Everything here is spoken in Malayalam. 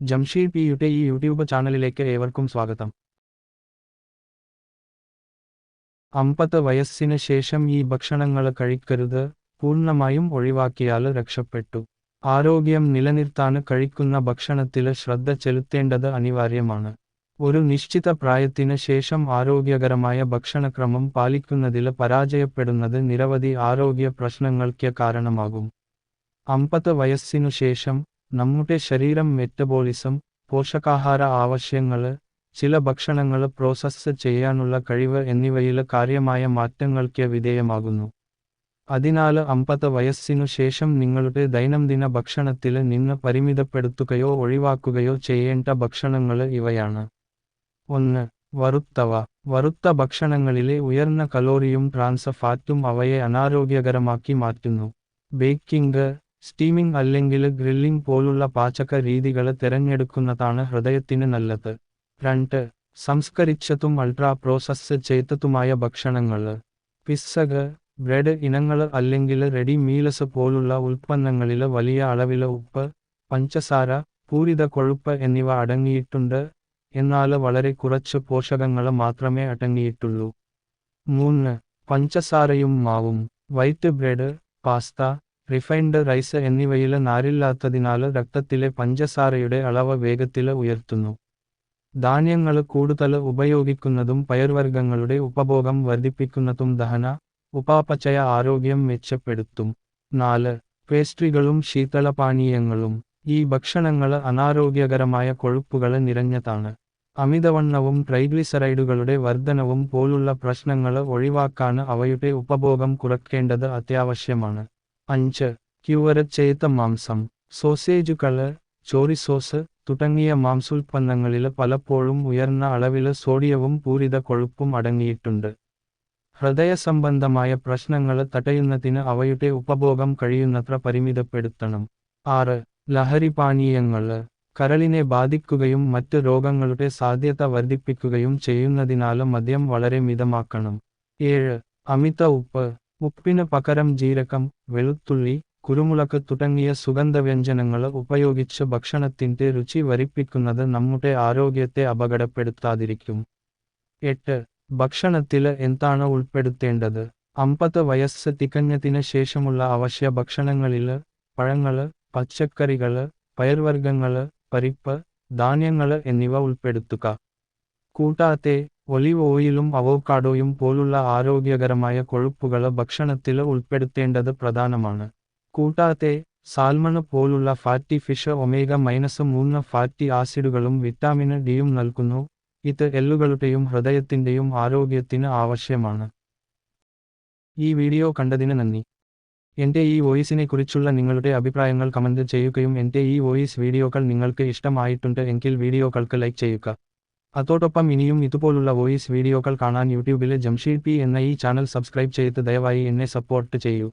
ജംഷീദ് പിയുടെ ഈ യൂട്യൂബ് ചാനലിലേക്ക് ഏവർക്കും സ്വാഗതം. അമ്പത് വയസ്സിന് ശേഷം ഈ ഭക്ഷണങ്ങൾ കഴിക്കരുത് പൂർണമായും ഒഴിവാക്കിയാൽ രക്ഷപ്പെട്ടു. ആരോഗ്യം നിലനിർത്താൻ കഴിക്കുന്ന ഭക്ഷണത്തിൽ ശ്രദ്ധ ചെലുത്തേണ്ടത് അനിവാര്യമാണ്. ഒരു നിശ്ചിത പ്രായത്തിന് ശേഷം ആരോഗ്യകരമായ ഭക്ഷണക്രമം പാലിക്കുന്നതിൽ പരാജയപ്പെടുന്നത് നിരവധി ആരോഗ്യ പ്രശ്നങ്ങൾക്ക് കാരണമാകും. അമ്പത് വയസ്സിനു ശേഷം നമ്മുടെ ശരീരം മെറ്റബോളിസം പോഷകാഹാര ആവശ്യങ്ങൾ ചില ഭക്ഷണങ്ങൾ പ്രോസസ്സ് ചെയ്യാനുള്ള കഴിവ് എന്നിവയിൽ കാര്യമായ മാറ്റങ്ങൾക്ക് വിധേയമാകുന്നു. അതിനാൽ അമ്പത് വയസ്സിനു ശേഷം നിങ്ങളുടെ ദൈനംദിന ഭക്ഷണത്തിൽ നിന്ന് പരിമിതപ്പെടുത്തുകയോ ഒഴിവാക്കുകയോ ചെയ്യേണ്ട ഭക്ഷണങ്ങൾ ഇവയാണ്. ഒന്ന് വറുത്തവ. വറുത്ത ഭക്ഷണങ്ങളിലെ ഉയർന്ന കലോറിയും ട്രാൻസ് ഫാറ്റും അവയെ അനാരോഗ്യകരമാക്കി മാറ്റുന്നു. ബേക്കിംഗ് സ്റ്റീമിംഗ് അല്ലെങ്കിൽ ഗ്രില്ലിംഗ് പോലുള്ള പാചക രീതികൾ തിരഞ്ഞെടുക്കുന്നതാണ് ഹൃദയത്തിന് നല്ലത്. രണ്ട് സംസ്കരിച്ചതും അൾട്രാ പ്രോസസ് ചെയ്തതുമായ ഭക്ഷണങ്ങൾ. പിസ്സക് ബ്രെഡ് ഇനങ്ങൾ അല്ലെങ്കിൽ റെഡി മീൽസ് പോലുള്ള ഉൽപ്പന്നങ്ങളിൽ വലിയ അളവിൽ ഉപ്പ് പഞ്ചസാര പൂരിത കൊഴുപ്പ് എന്നിവ അടങ്ങിയിട്ടുണ്ട്. എന്നാൽ വളരെ കുറച്ച് പോഷകങ്ങൾ മാത്രമേ അടങ്ങിയിട്ടുള്ളൂ. മൂന്ന് പഞ്ചസാരയും മാവും. White bread pasta refined rice എന്നിവയിൽ നാരില്ലാത്തതിനാൽ രക്തത്തിലെ പഞ്ചസാരയുടെ അളവ് വേഗത്തിൽ ഉയർത്തുന്നു. ധാന്യങ്ങൾ കൂടുതൽ ഉപയോഗിക്കുന്നതും പയർവർഗങ്ങളുടെ ഉപഭോഗം വർദ്ധിപ്പിക്കുന്നതും ദഹന ഉപാപചയ ആരോഗ്യം മെച്ചപ്പെടുത്തും. നാല് പേസ്ട്രികളും ശീതളപാനീയങ്ങളും. ഈ ഭക്ഷണങ്ങൾ അനാരോഗ്യകരമായ കൊഴുപ്പുകൾ നിറഞ്ഞതാണ്. അമിതവണ്ണവും ട്രൈഗ്ലിസറൈഡുകളുടെ വർധനവും പോലുള്ള പ്രശ്നങ്ങൾ ഒഴിവാക്കാൻ അവയുടെ ഉപഭോഗം കുറയ്ക്കേണ്ടത് അത്യാവശ്യമാണ്. അഞ്ച്. ക്യൂവര ചേത്ത മാംസം. സോസേജുകൾ ചോറിസോസ് തുടങ്ങിയ മാംസോൽപ്പന്നങ്ങളിൽ പലപ്പോഴും ഉയർന്ന അളവിൽ സോഡിയവും പൂരിത കൊഴുപ്പും അടങ്ങിയിട്ടുണ്ട്. ഹൃദയ സംബന്ധമായ പ്രശ്നങ്ങൾ തടയുന്നതിന് അവയുടെ ഉപഭോഗം കഴിയുന്നത്ര പരിമിതപ്പെടുത്തണം. ആറ്. ലഹരി പാനീയങ്ങൾ. കരളിനെ ബാധിക്കുകയും മറ്റ് രോഗങ്ങളുടെ സാധ്യത വർദ്ധിപ്പിക്കുകയും ചെയ്യുന്നതിനാൽ മദ്യം വളരെ മിതമാക്കണം. ഏഴ്. അമിത ഉപ്പ്. ഉപ്പിന് പകരം ജീരകം വെളുത്തുള്ളി കുരുമുളക് തുടങ്ങിയ സുഗന്ധവ്യഞ്ജനങ്ങൾ ഉപയോഗിച്ച് ഭക്ഷണത്തിന്റെ രുചി വരിപ്പിക്കുന്നത് നമ്മുടെ ആരോഗ്യത്തെ അപകടപ്പെടുത്താതിരിക്കും. എട്ട്. ഭക്ഷണത്തിൽ എന്താണ് ഉൾപ്പെടുത്തേണ്ടത്? അമ്പത് വയസ്സ് തികഞ്ഞതിന് ശേഷമുള്ള അവശ്യ ഭക്ഷണങ്ങളിൽ പഴങ്ങൾ പച്ചക്കറികൾ പയർവർഗങ്ങൾ പരിപ്പ് ധാന്യങ്ങൾ എന്നിവ ഉൾപ്പെടുത്തുക. കൂട്ടാത്തെ ഒലിവ് ഓയിലും അവോക്കാഡോയും പോലുള്ള ആരോഗ്യകരമായ കൊഴുപ്പുകൾ ഭക്ഷണത്തിൽ ഉൾപ്പെടുത്തേണ്ടത് പ്രധാനമാണ്. കൂട്ടാത്തെ സാൽമണ് പോലുള്ള ഫാറ്റി ഫിഷ് ഒമേഗ മൈനസ് മൂന്ന് ഫാറ്റി ആസിഡുകളും വിറ്റാമിൻ ഡിയും നൽകുന്നു. ഇത് എല്ലുകളുടെയും ഹൃദയത്തിന്റെയും ആരോഗ്യത്തിന് ആവശ്യമാണ്. ഈ വീഡിയോ കണ്ടതിന് നന്ദി. എന്റെ ഈ വോയിസിനെ കുറിച്ചുള്ള നിങ്ങളുടെ അഭിപ്രായങ്ങൾ കമന്റ് ചെയ്യുകയും എന്റെ ഈ വോയിസ് വീഡിയോകൾ നിങ്ങൾക്ക് ഇഷ്ടമായിട്ടുണ്ട് എങ്കിൽ വീഡിയോകൾക്ക് ലൈക്ക് ചെയ്യുക. അതോടൊപ്പം ഇനിയും ഇതുപോലുള്ള വോയിസ് വീഡിയോകൾ കാണാൻ യൂട്യൂബിലെ ജംഷീദ് പി എന്ന ഈ ചാനൽ സബ്സ്ക്രൈബ് ചെയ്ത് ദയവായി എന്നെ സപ്പോർട്ട് ചെയ്യൂ.